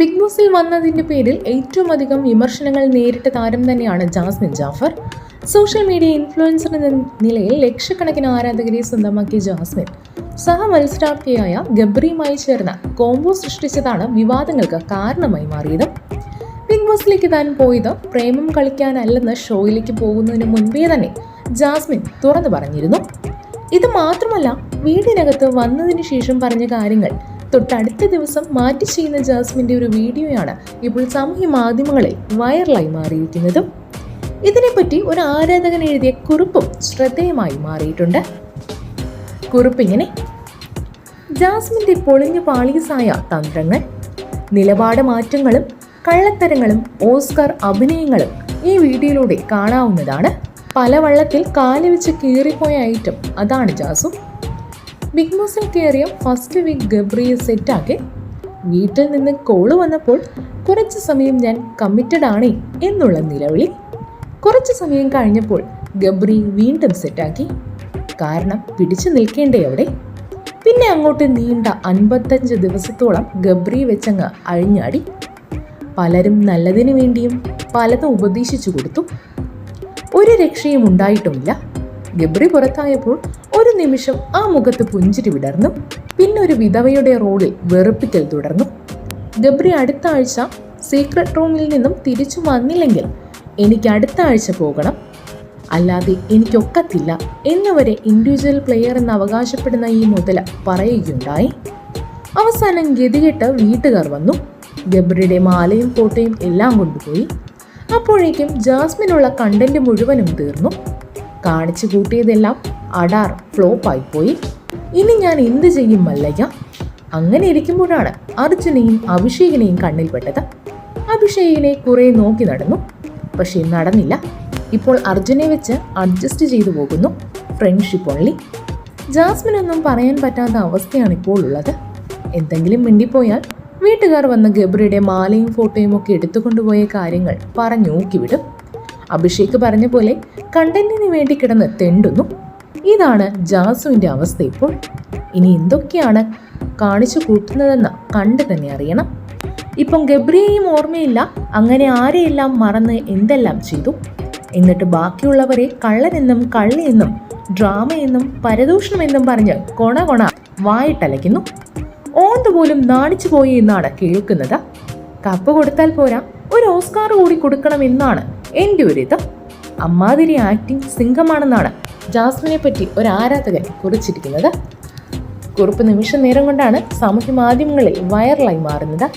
Big ബോസിൽ വന്നതിന്റെ പേരിൽ ഏറ്റവും അധികം വിമർശനങ്ങൾ നേരിട്ട താരം തന്നെയാണ് Jasmin Jafar. Social media influencer എന്ന നിലയിൽ ലക്ഷക്കണക്കിന് ആരാധകരെ സ്വന്തമാക്കിയ ജാസ്മിൻ സഹ മത്സരാർത്ഥിയായ ഗബ്രിയുമായി ചേർന്ന കോംബോ സൃഷ്ടിച്ചതാണ് വിവാദങ്ങൾക്ക് കാരണമായി മാറിയത്. ബിഗ് ബോസിലേക്ക് താൻ പോയത് പ്രേമം കളിക്കാനല്ലെന്ന് ഷോയിലേക്ക് പോകുന്നതിന് മുൻപേ തന്നെ ജാസ്മിൻ തുറന്നു പറഞ്ഞിരുന്നു. ഇത് മാത്രമല്ല വീടിനകത്ത് വന്നതിന് ശേഷം പറഞ്ഞ കാര്യങ്ങൾ തൊട്ടടുത്ത ദിവസം മാറ്റി ചെയ്യുന്ന ജാസ്മിന്റെ ഒരു വീഡിയോയാണ് ഇപ്പോൾ സാമൂഹ്യ മാധ്യമങ്ങളിൽ വൈറലായി മാറിയിരിക്കുന്നത്. ഇതിനെപ്പറ്റി ഒരു ആരാധകൻ എഴുതിയ കുറിപ്പും ശ്രദ്ധേയമായി മാറിയിട്ടുണ്ട്. കുറിപ്പിങ്ങനെ. ജാസ്മിന്റെ പൊളിഞ്ഞു പാളീസായ തന്ത്രങ്ങൾ നിലപാട് മാറ്റങ്ങളും കള്ളത്തരങ്ങളും ഓസ്കാർ അഭിനയങ്ങളും ഈ വീഡിയോയിലൂടെ കാണാവുന്നതാണ്. പല വള്ളത്തിൽ കാലുവെച്ച് കീറിപ്പോയ ഐറ്റം അതാണ് ജാസു. ബിഗ് ബോസിൽ കയറിയ ഫസ്റ്റ് വീക്ക് ഗബ്രിയെ സെറ്റാക്കി വീട്ടിൽ നിന്ന് കോൾ വന്നപ്പോൾ കുറച്ച് സമയം ഞാൻ കമ്മിറ്റഡ് ആണ് എന്നുള്ള നിലവിളി. കുറച്ച് സമയം കഴിഞ്ഞപ്പോൾ ഗബ്രി വീണ്ടും സെറ്റാക്കി കാരണം പിടിച്ചു നിൽക്കേണ്ടേ അവിടെ. പിന്നെ അങ്ങോട്ട് നീണ്ട അൻപത്തഞ്ച് ദിവസത്തോളം ഗബ്രി വെച്ചങ്ങ് അഴിഞ്ഞാടി. പലരും നല്ലതിനു വേണ്ടിയും പലതും ഉപദേശിച്ചു കൊടുത്തു. ഒരു രക്ഷയും ഉണ്ടായിട്ടുമില്ല. ഗബ്രി പുറത്തായപ്പോൾ ഒരു നിമിഷം ആ മുഖത്ത് പുഞ്ചിരി വിടർന്നു. പിന്നെ ഒരു വിധവയുടെ റോളിൽ വെറുപ്പിക്കൽ തുടർന്നു. ഗബ്രി അടുത്ത ആഴ്ച സീക്രട്ട് റൂമിൽ നിന്നും തിരിച്ചു വന്നില്ലെങ്കിൽ എനിക്ക് അടുത്ത ആഴ്ച പോകണം. അല്ലാതെ എനിക്കൊക്കത്തില്ല എന്നുവരെ ഇൻഡിവിജ്വൽ പ്ലെയർ എന്ന് അവകാശപ്പെടുന്ന ഈ മുതല പറയുകയുണ്ടായി. അവസാനം ഗതികെട്ട് വീട്ടുകാർ വന്നു. ഗബ്രിയുടെ മാലയും ഫോട്ടോയും എല്ലാം കൊണ്ടുപോയി. അപ്പോഴേക്കും ജാസ്മിനുള്ള കണ്ടന്റ് മുഴുവനും തീർന്നു. കാണിച്ചു കൂട്ടിയതെല്ലാം അടാർ ഫ്ലോപ്പായി പോയി. ഇനി ഞാൻ എന്ത് ചെയ്യും മല്ലയ്യ? അങ്ങനെ ഇരിക്കുമ്പോഴാണ് അർജുനെയും അഭിഷേകിനെയും കണ്ണിൽപ്പെട്ടത് അഭിഷേകിനെ കുറെ നോക്കി നടന്നു. പക്ഷേ നടന്നില്ല. ഇപ്പോൾ അർജുനെ വെച്ച് അഡ്ജസ്റ്റ് ചെയ്തു പോകുന്നു ഫ്രണ്ട്ഷിപ്പ് ഓൺലി ജാസ്മിൻ ഒന്നും പറയാൻ പറ്റാത്ത അവസ്ഥയാണ് ഇപ്പോൾ ഉള്ളത്. എന്തെങ്കിലും മിണ്ടിപ്പോയാൽ വീട്ടുകാർ വന്ന് ഗബ്രിയുടെ മാലയും ഫോട്ടോയും ഒക്കെ എടുത്തുകൊണ്ടുപോയ കാര്യങ്ങൾ പറഞ്ഞു വിടും അഭിഷേക് പറഞ്ഞ പോലെ കണ്ടന്റിന് വേണ്ടി കിടന്ന് തെണ്ടുന്നു. ഇതാണ് ജാസുവിന്റെ അവസ്ഥ ഇപ്പോൾ. ഇനി എന്തൊക്കെയാണ് കാണിച്ചു കൂട്ടുന്നതെന്ന് കണ്ടു തന്നെ അറിയണം. ഇപ്പം ഗബ്രിയെയും ഓർമ്മയില്ല. അങ്ങനെ ആരെയെല്ലാം മറന്ന് എന്തെല്ലാം ചെയ്തു? എന്നിട്ട് ബാക്കിയുള്ളവരെ കള്ളനെന്നും കള്ളിയെന്നും ഡ്രാമയെന്നും പരദൂഷണമെന്നും പറഞ്ഞ് കൊണ കൊണ വായിട്ടലയ്ക്കുന്നു. ഓന്ത് പോലും നാണിച്ചു പോയി എന്നാണ് കേൾക്കുന്നത്. കപ്പ് കൊടുത്താൽ പോരാ. ഒരു ഓസ്കാർ കൂടി കൊടുക്കണമെന്നാണ് എന്റെ ഒരു ഇത് അമ്മാതിരി ആക്ടിങ് സിംഗമാണെന്നാണ് ജാസ്മിനെ പറ്റി ഒരു ആരാധകൻ കുറിച്ചിരിക്കുന്നത്. കുറിപ്പ് നിമിഷ നേരം കൊണ്ടാണ് സാമൂഹ്യ മാധ്യമങ്ങളിൽ വൈറലായി മാറുന്നത്.